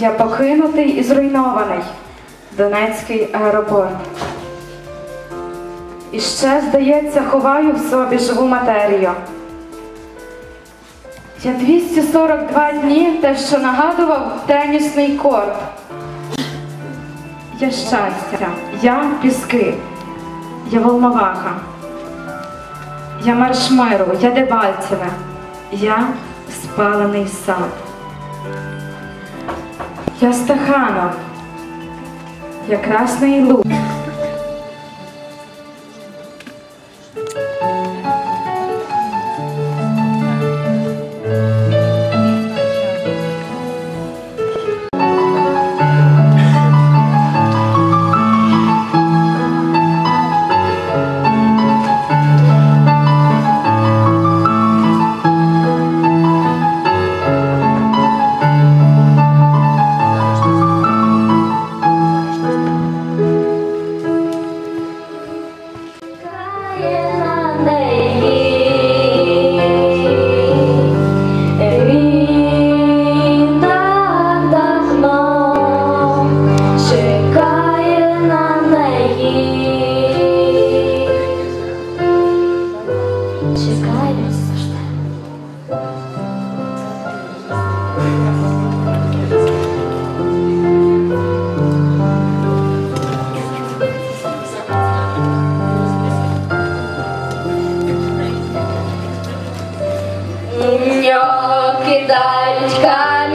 Я покинутий і зруйнований Донецький аеропорт. І ще, здається, ховаю в собі живу матерію. Я 242 дні те, що нагадував тенісний корт. Я щастя, я піски, я волноваха, я марш миру, я Дебальцеве, я спалений сад. Я Стаханов, я Красний Луг. yeah.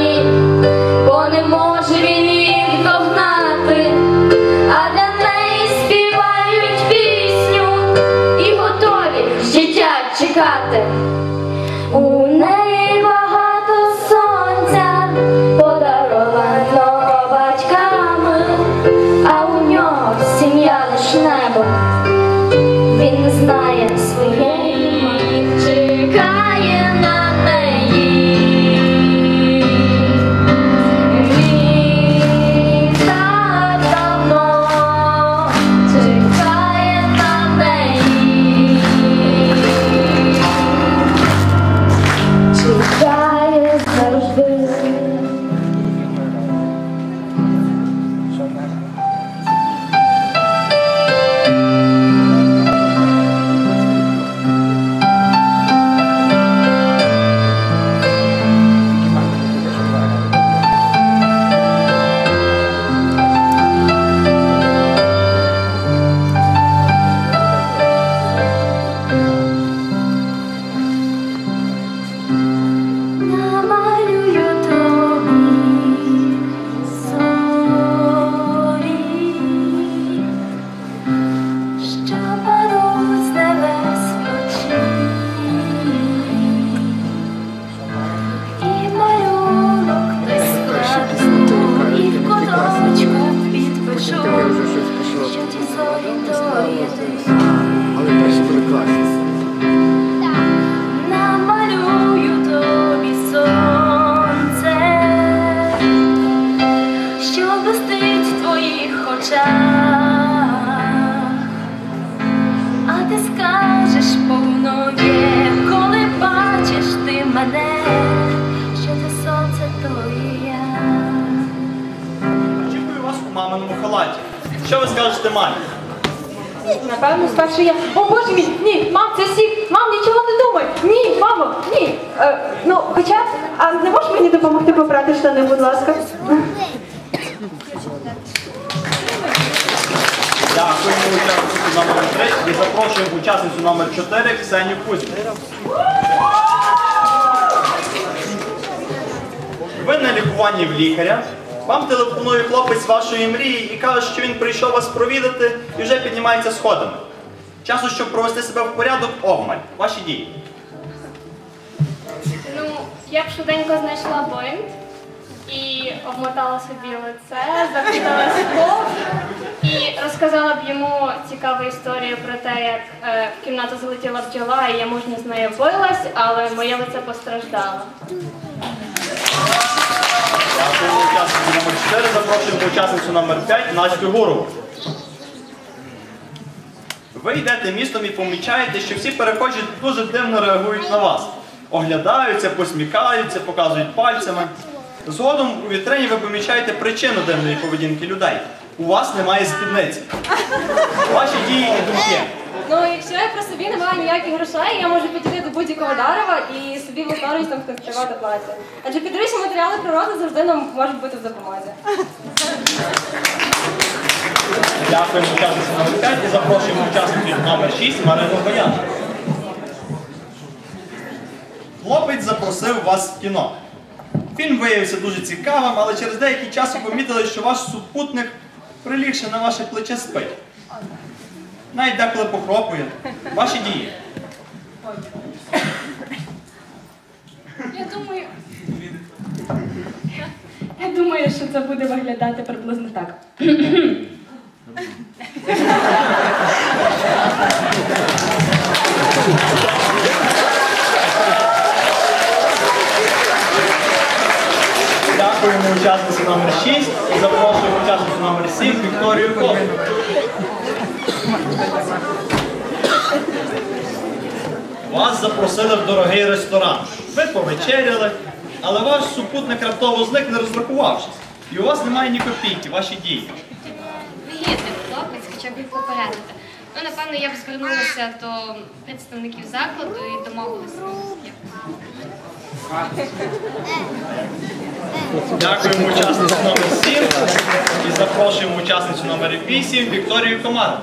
it Що ви скажете мамі? Напевно, спершу я. О боже мій! Ні, мам, це всі! Мам, нічого не думай! Ні, мамо, ні. Е, ну, хоча, а не можеш мені допомогти попрати штани, будь ласка? Дякуємо учасниці номер 3 і запрошуємо учасницю номер 4 Ксенію Кузьму. Ви на лікуванні в лікаря. Вам телефонує хлопець вашої мрії і каже, що він прийшов вас провідати і вже піднімається сходами. Часу, щоб провести себе в порядок, обмаль. Ваші дії. Ну, я б швиденько знайшла бинт і обмотала собі лице, закидала скло цікаву історію про те, як е, в кімнату залетіла бджола, і я мужньо з нею билась, але моє лице постраждало. Дякуємо учаснику номер 4. Запрошуємо учасницю номер 5 Настю Гурову. Ви йдете містом і помічаєте, що всі перехожі дуже дивно реагують на вас. Оглядаються, посміхаються, показують пальцями. Згодом у вітрині ви помічаєте причину дивної поведінки людей. У вас немає спідниці. Ваші дії і думки. Ну, якщо я про собі не маю ніяких грошей, я можу підійти будь-якого дерева і собі власноруч там конструювати плаття. Адже підручні матеріали природи завжди нам можуть бути в допомозі. Дякуємо учасниці номер 5 і запрошуємо учасників номер 6 Марину Боян. Хлопець запросив вас в кіно. Фільм виявився дуже цікавим, але через деякий час ви помітили, що ваш супутник прилігши на ваше плече спить. Навіть деколи похропує. Ваші дії. Я думаю. Я думаю, що це буде виглядати приблизно так. Дякуємо учасниці номер 6 і запрошуємо учасницю номер 7 Вікторію Коваль. Вас запросили в дорогий ресторан. Ви повечеряли, але ваш супутник раптово зник, не розрахувавшись. І у вас немає ні копійки, ваші дії. Вигідний хлопець, хоча б їх попередити. Ну, напевно, я б звернулася до представників закладу і домовилася. Дякуємо учасницю номер 7 і запрошуємо учасницю номер 8 Вікторію Комару.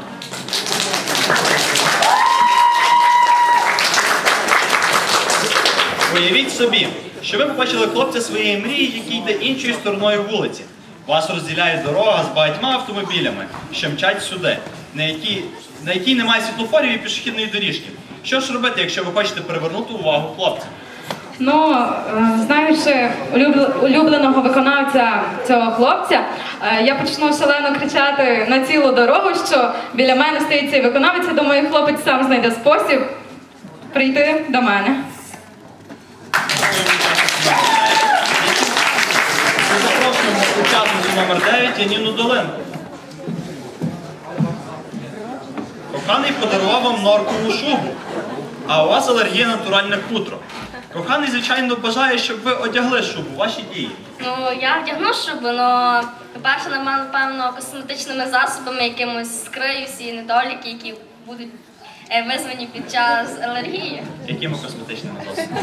Уявіть собі, що ви побачили хлопця своєї мрії, який йде іншою стороною вулиці. Вас розділяє дорога з багатьма автомобілями, що мчать сюди, на якій, на якій немає світлофорів і пішохідної доріжки. Що ж робити, якщо ви хочете привернути увагу хлопця? Ну, е, знаючи улюбленого виконавця цього хлопця, е, я почну шалено кричати на цілу дорогу, що біля мене стоїть цей виконавець. Я думаю, хлопець сам знайде спосіб прийти до мене. Ми запрошуємо учасницю номер 9 Яніну Долинку. Коханий подарував вам норкову шубу, а у вас алергія натуральне хутро. Коханий, звичайно, бажає, щоб ви одягли шубу, ваші дії. Ну, я вдягну шубу, але, по-перше, напевно, косметичними засобами якимось скрию всі недоліки, які будуть визвані під час алергії. Якими косметичними засобами?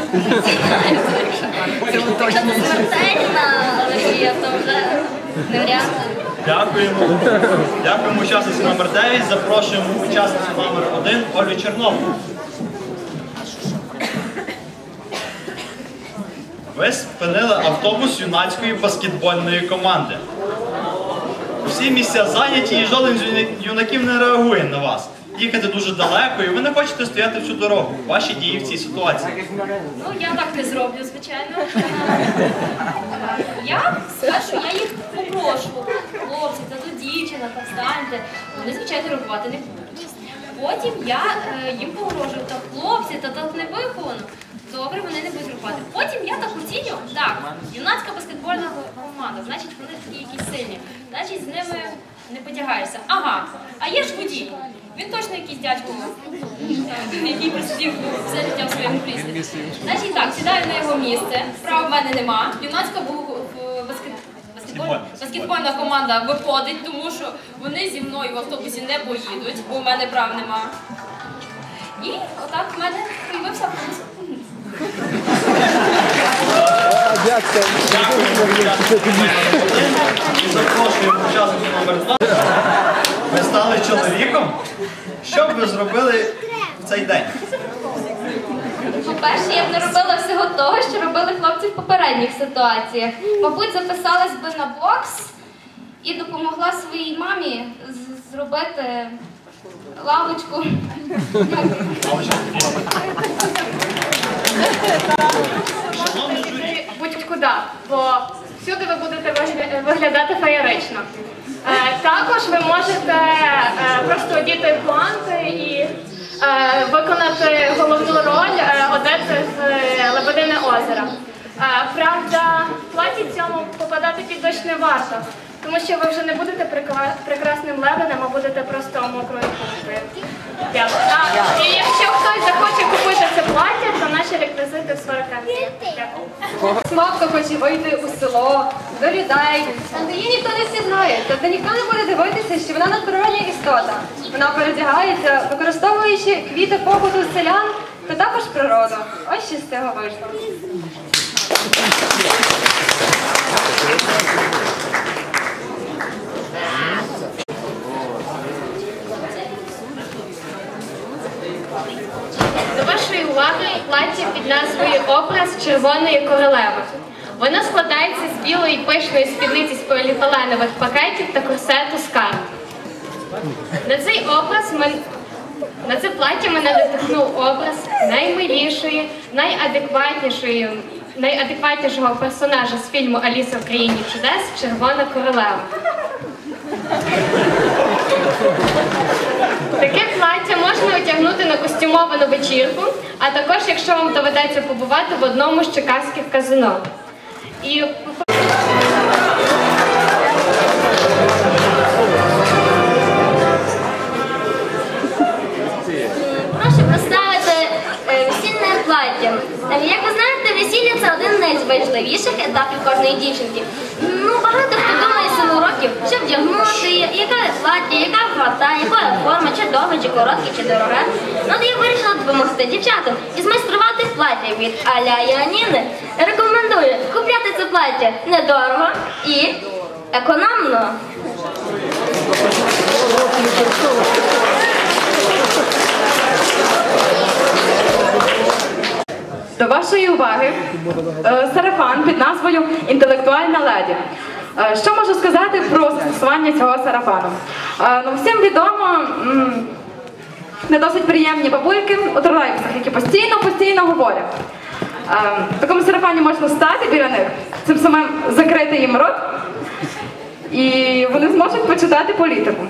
Якщо це смертельна алергія, то вже не варіант. Дякуємо. Дякуємо учасниці номер 9. Запрошуємо учасницю номер 1 Олю Чернову. Ви спинили автобус юнацької баскетбольної команди. Всі місця зайняті і жоден з юнаків не реагує на вас. Їхати дуже далеко, і ви не хочете стояти всю дорогу. Ваші дії в цій ситуації. Ну, я так не зроблю, звичайно. Я спершу я їх попрошу. Хлопці, та тут дівчина, та встаньте. Вони, звичайно, реагувати не будуть. Потім я е, їм погрожую, та хлопці, та тут не виховано. Добре, вони не будуть реагувати. Потім я так оціню, так, юнацька баскетбольна команда, значить вони такі якісь сильні. Значить, з ними не потягаєшся. Ага, а є ж водій. Він точно якийсь дядько, який просидів все життя в своєму кріслі. Значить так, сідаю на його місце, права в мене нема. Юнацька баскет... баскетболь- баскетбольна команда виходить, тому що вони зі мною в автобусі не поїдуть, бо в мене прав нема. І отак в мене появився автобус. Дякуємо учасниці номер 1 і запрошуємо учасницю номер 2. Ви стали чоловіком? Що б ви зробили в цей день? По-перше, я б не робила всього того, що робили хлопці в попередніх ситуаціях. Мабуть, записалась би на бокс і допомогла своїй мамі з- зробити лавочку. Шановне журі, Будь-куди, бо всюди ви будете виглядати феєрично. Е, Також ви можете е, просто одіти планти і е, виконати головну роль одети з Лебедини озера. Правда, платі цьому попадати під дощ не варто, тому що ви вже не будете прекрасним лебедем, а будете просто мокрою. Дякую. А, І якщо хтось захоче купити це плаття, то наші реквізити в 40 Дякую. Смавка хоче вийти у село, до людей. Її ніхто не впізнає. Тобто ніхто не буде дивитися, що вона натуральна істота. Вона передягається, використовуючи квіти побуту селян та також природу. Ось що з цього вийшло. До уваги плаття під назвою Образ червоної королеви. Воно складається з білої пишної спідниці з поліетиленових пакетів та корсету з карт. На цей образ ми на це плаття мене надихнув образ наймилішої, найадекватнішої, найадекватнішого персонажа з фільму Аліса в країні чудес Червона королева. Таке плаття можна одягнути на костюмовану вечірку, а також, якщо вам доведеться побувати в одному з чекаських казино. І Прошу представити е, весільне плаття. Е, Як ви знаєте, весілля це один з найважливіших етапів кожної дівчинки. Ну, багато хто думає силу років, що вдягнути, яке плаття, яка фата, якої форми, чи довге, чи коротке, чи дороге. Ну, допомогти дівчатам і змайструвати плаття від Аля Яніни. Рекомендую купляти це плаття недорого і економно. До вашої уваги е, сарафан під назвою Інтелектуальна леді. Е, Що можу сказати про застосування цього сарафану? Е, Ну, всім відомо не досить приємні бабульки у тролейбусах, які постійно постійно говорять. Е, В такому сарафані можна стати біля них, цим самим закрити їм рот, і вони зможуть почитати політику.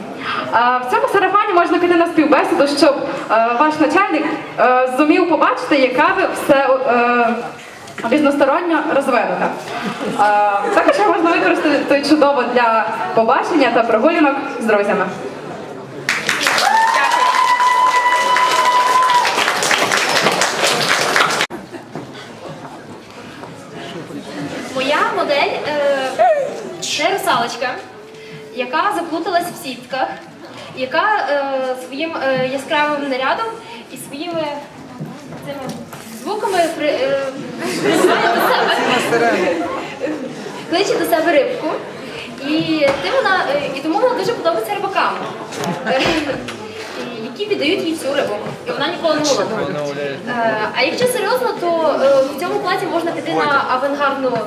А в цьому сарафані можна піти на співбесіду, щоб е, ваш начальник е, зумів побачити, яка ви все е, різносторонньо розвинута. Е, також можна використати чудово для побачення та прогулянок з друзями. Це русалочка, яка заплуталась в сітках, яка е, своїм е, яскравим нарядом і своїми цими звуками при, е, призиває до себе. Кличе до себе рибку. І тим вона і тому вона дуже подобається рибакам, які віддають їй цю рибу. І вона ніколи не голодна. А якщо серйозно, то в цьому платі можна піти на авангардну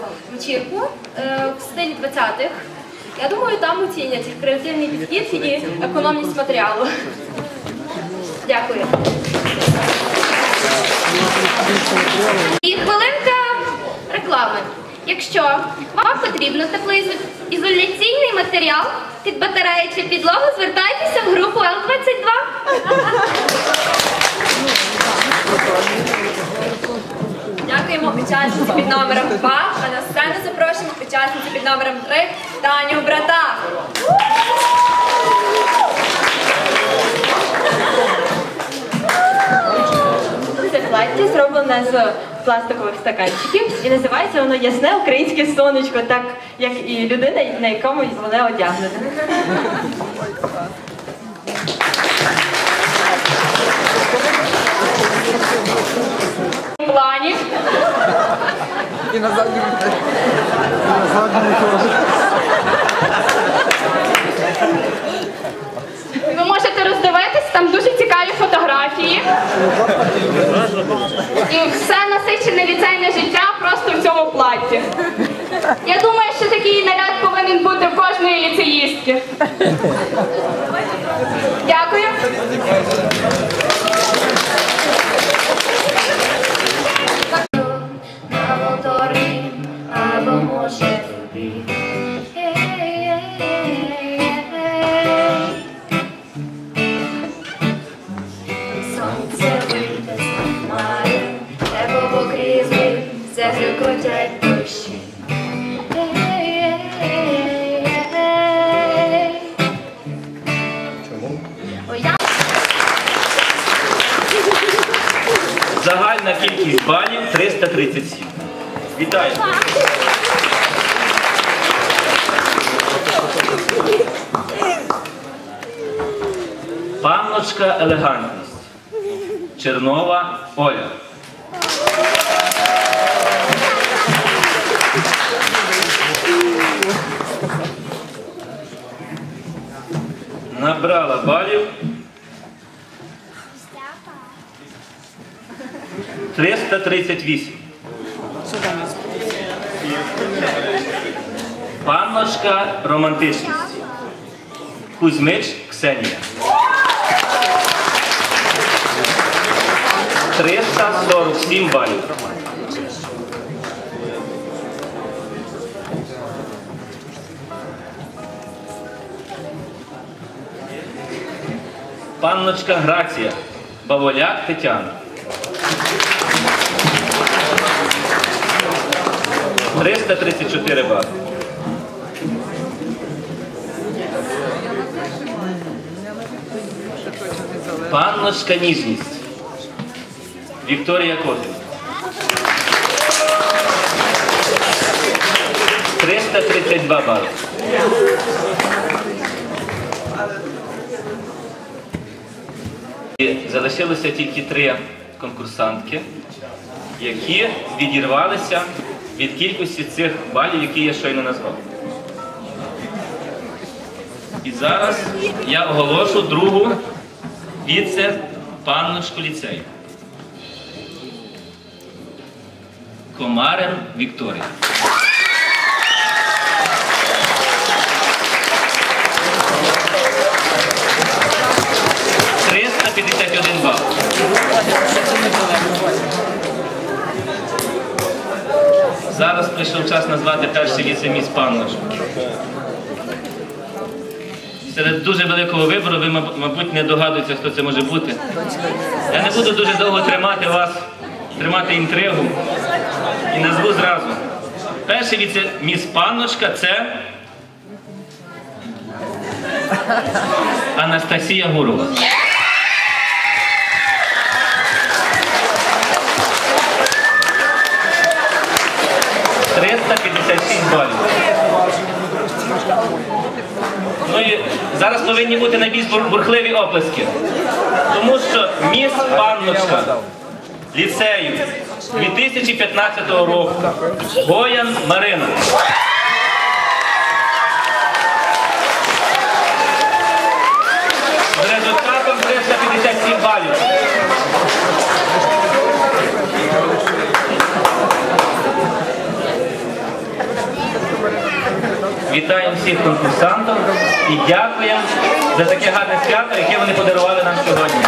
вечірку е, в стилі 20-х. Я думаю, там оцінять креативний підхід і економність матеріалу. Дякую. І хвилинка реклами. Якщо вам потрібно теплоізоляційний матеріал під батареї чи підлогу, звертайтеся в групу Л-22. Дякуємо учасниці під номером 2, а на сцену запрошуємо учасницю під номером 3 Таню Брата. Це плаття зроблене з пластикових стаканчиків і називається воно Ясне українське сонечко, так як і людина, на якому воно одягнене. І на задньому і на задньому теж. Ви можете роздивитись, там дуже цікаві фотографії. І все насичене ліцейне життя просто в цьому платі. Я думаю, що такий наряд повинен бути в кожної ліцеїстки. Дякую. be. Елегантність. Чернова Оля. Набрала балів 338. Панночка романтичність. Кузьмич Ксенія. 347 балів. Панночка Грація. Баволяк Тетяна. 334 бали. Панночка ніжність. Вікторія Козин. 332 бали. І залишилося тільки три конкурсантки, які відірвалися від кількості цих балів, які я щойно назвав. І зараз я оголошу другу віце-панночку ліцею. Комарин Вікторія. Зараз прийшов час назвати перший віце-міс панночку. Серед дуже великого вибору ви, мабуть, не догадуєтеся, хто це може бути. Я не буду дуже довго тримати вас, тримати інтригу і назву зразу. Перший віце-міс панночка це Анастасія Гурова. Ну і зараз повинні бути найбільш бур- бурхливі оплески. Тому що міс панночка ліцею 2015 року Гоян Марина. З результатом 357 балів. Вітаємо всіх конкурсантів і дякуємо за таке гарне свято, яке вони подарували нам сьогодні.